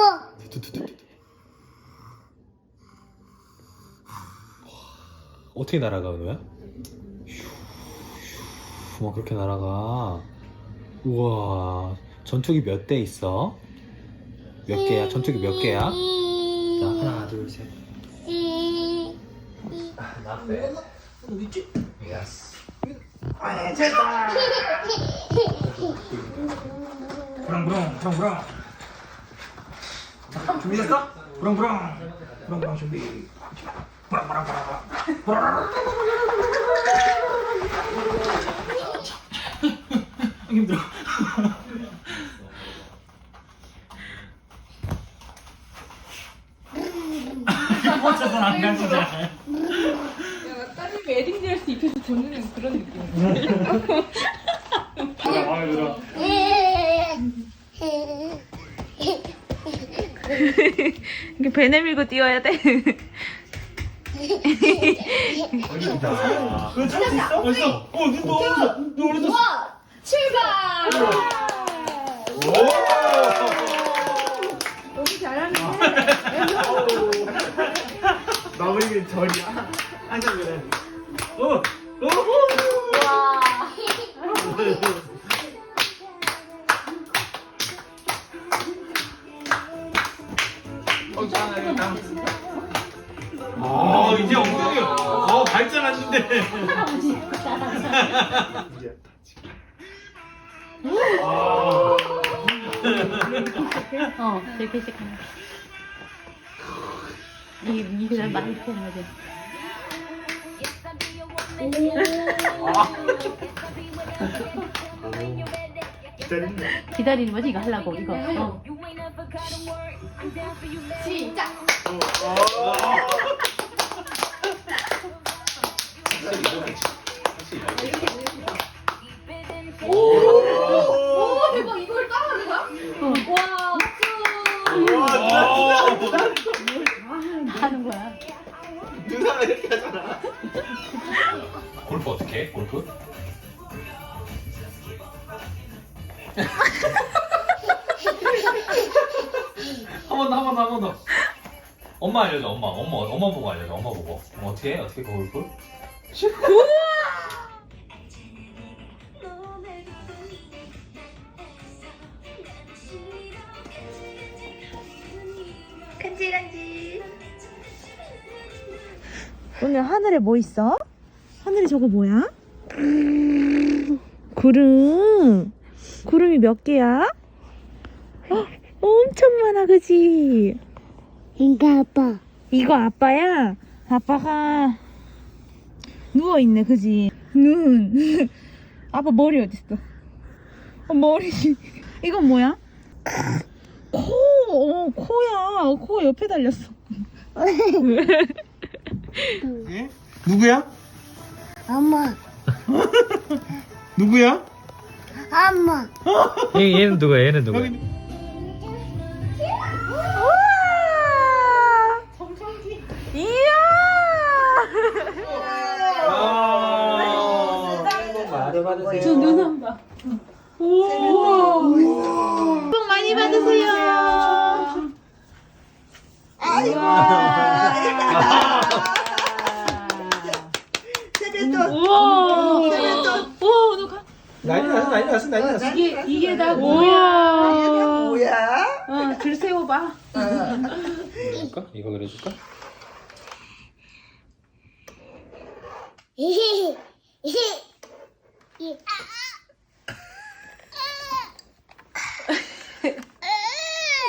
이거. 어떻게 날아가 은호야? 막 그렇게 날아가. 우와, 전투기 몇 대 있어? 몇 개야? 전투기 몇 개야? 자, 하나, 둘, 셋. Not bad. Yes. 아, 됐다. 부렁부렁, 부렁부렁. 준비됐어? 부렁부렁 부렁부렁 준비. 부렁부렁 부렁부렁 힘들어 꽂혀서 안 가지자 야, 딸이 웨딩 드레스 입혀서 듣는 그런 느낌. 마음에 들어 이렇게 배 내밀고 뛰어야 돼. 너 참을 수 있어? 어딨어? 어, 눈 너무 눈 올렸어 출발! 너무 잘하네. 나머지 절이야 앉아 그래 어! 이제 엉덩이 어, 발전하는데. 아, 어, 되게 시작하네. 이, 이 그냥 많이 해야 돼. 기다린다. 기다리는 거지, 이거 하려고, 이거. 어. 시작! 오, 대박! 이걸 따라하는 거야? 와, 와, 하는 거야. 누나가 이렇게 하잖아. 골프 어떻게 해? 골프? 한 번 더, 한 번 더, 한 번 더. 엄마 알려줘, 엄마. 엄마, 엄마 보고 알려줘, 엄마 보고. 어떻게 해? 어떻게 해, 골프? 오늘 하늘에 뭐 있어? 하늘에 저거 뭐야? 구름. 구름이 몇 개야? 어, 엄청 많아, 그지? 인가 아빠. 이거 아빠야? 아빠가 누워있네, 그지? 눈. 아빠 머리 어딨어? 어, 머리. 이건 뭐야? 코, 어, 코야. 코 옆에 달렸어. 예? 누구야? 엄마. 누구야? 엄마. 얘, 얘는 누구야, 얘는 누구야? 여기 저눈한 봐. 우와! 복 많이 받으세요. 세뱃돈. 우와! 세뱃돈. 우와, 너 가. 난리 났어, 난리 났어, 난리 났어. 이게 이게 다 뭐야? 뭐야? 어, 줄 세워봐. 그래줄까? 이거 그려줄까?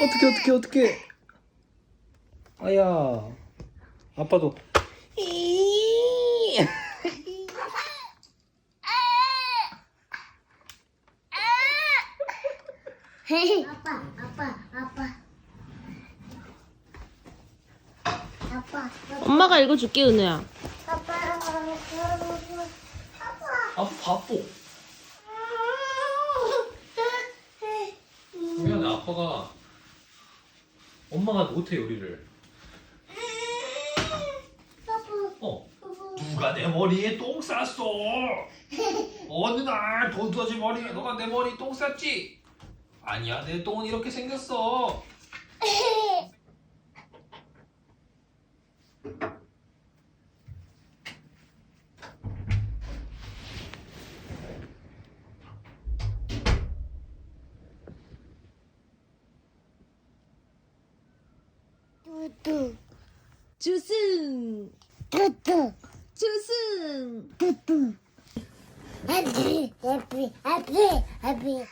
어떻게, 어떻게, 어떻게. 아야. 아빠도. 아빠, 아빠, 아빠. 아빠, 엄마가 읽어줄게 은우야. 바보. 미안해, 아빠가. 엄마가 못해, 요리를. 어. 누가 내 머리에 똥 쌌어? 어느 날 도도지 머리에 너가 내 머리에 똥 쌌지? 아니야, 내 똥은 이렇게 생겼어. 뚜뚜 주승. 뚜뚜 주승. 뚜뚜 해피 해피 해피 해피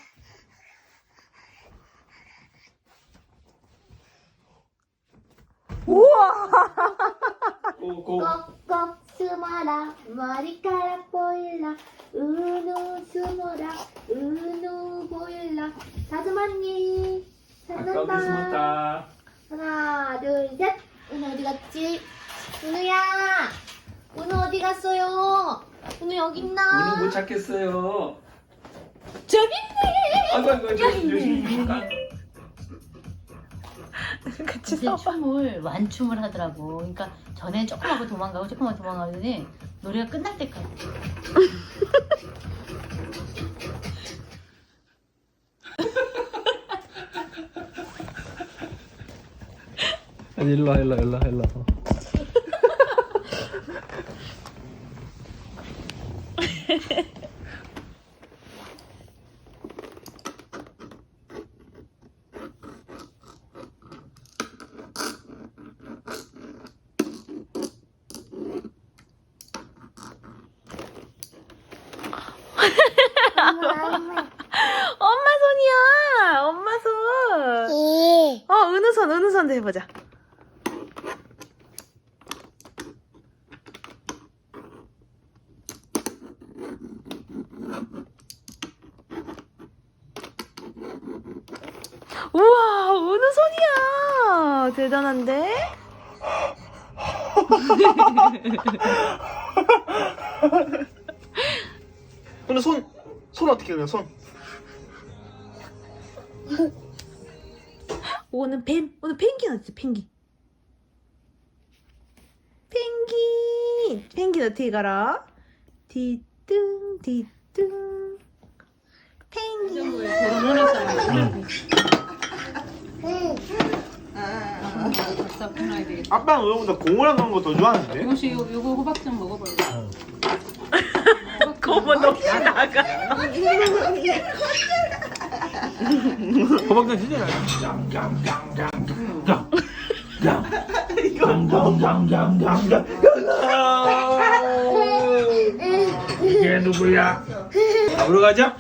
고고. 꼭꼭 숨어라. 머리카락 보일라. 은우 숨어라. 은우 보일라. 다듬었니 숨었다 하나 둘 셋. 은우 어디 갔지? 은우야! 은우 어디 갔어요? 은우 여기 있나? 오늘 못 찾겠어요. 저기 있네! 아이고 아이고 조심 같이 이제 춤을 완춤을 하더라고. 그러니까 전에 조금 하고 도망가고 조금 하고 도망가더니 노래가 끝날 때까지. 아니 일로 와 일로 와 일로 와 일로 와. 엄마 손이야 엄마 손 예. 어, 은우 손, 은우 손도 해보자. 우와, 은우 손이야. 대단한데? 오늘 손, 손 어떻게 그려 손 오늘 뱀, 오늘 펭귄 어딨어, 펭귄? 펭귄! 펭귄 어떻게 가라? 뒤뚱, 뒤뚱. 펭귄. 아빠는 오늘보다 공을 하는 거 더 좋아하는데? 혹시 요, 요거 호박 좀 먹어볼래? 고모 너무 나가. 호박전. 진짜 이게 누구야? 잡으러 가자.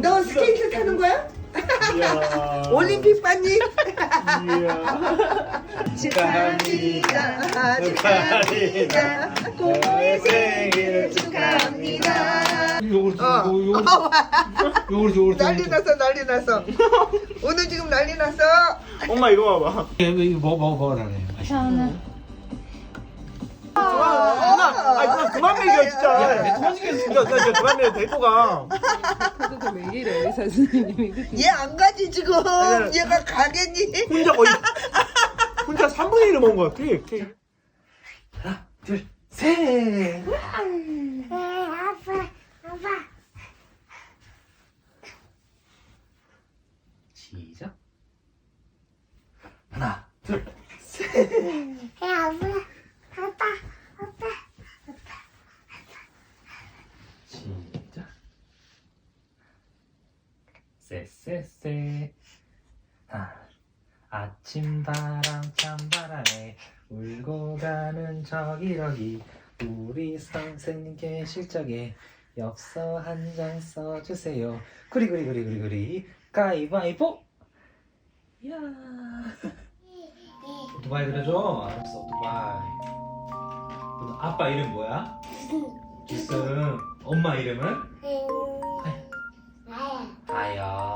너 스케이트 타는 거야? 이야 올림픽 봤니? 이야 축하합니다. 축하합니다. 고모의 생일을 축하합니다. 요거트 어. 요거트 요거트 요거트 난리 났어, 난리 났어. 오늘 지금 난리 났어. 엄마 이거 봐봐 이거 먹어 먹어 먹어라네 누나 아니 누나 그만 먹여 진짜 내 터지겠어. 야, 나 진짜 그만 먹여 데리고 가 그래도 왜 이래 선생님이 그치? 얘 안 가지 지금. 아니, 얘가 가겠니? 혼자 거의 혼자 3분의 1을 먹은 거야 케이크 케이크. 하나 둘 셋 에, 아빠 아빠 시작 하나 둘 에, 아빠 아빠 아빠 시작 쎄쎄쎄. 아, 아침 바람 찬바람에 울고 가는 저기러기. 우리 선생님 계실 적에 엽서 한 장 써주세요. 구리 구리 구리 구리 구리. 가위바위보 야. 오토바이 그려줘. 알았어 오토바이. 너 아빠 이름 뭐야? 주승. 엄마 이름은? 에, 나야 아야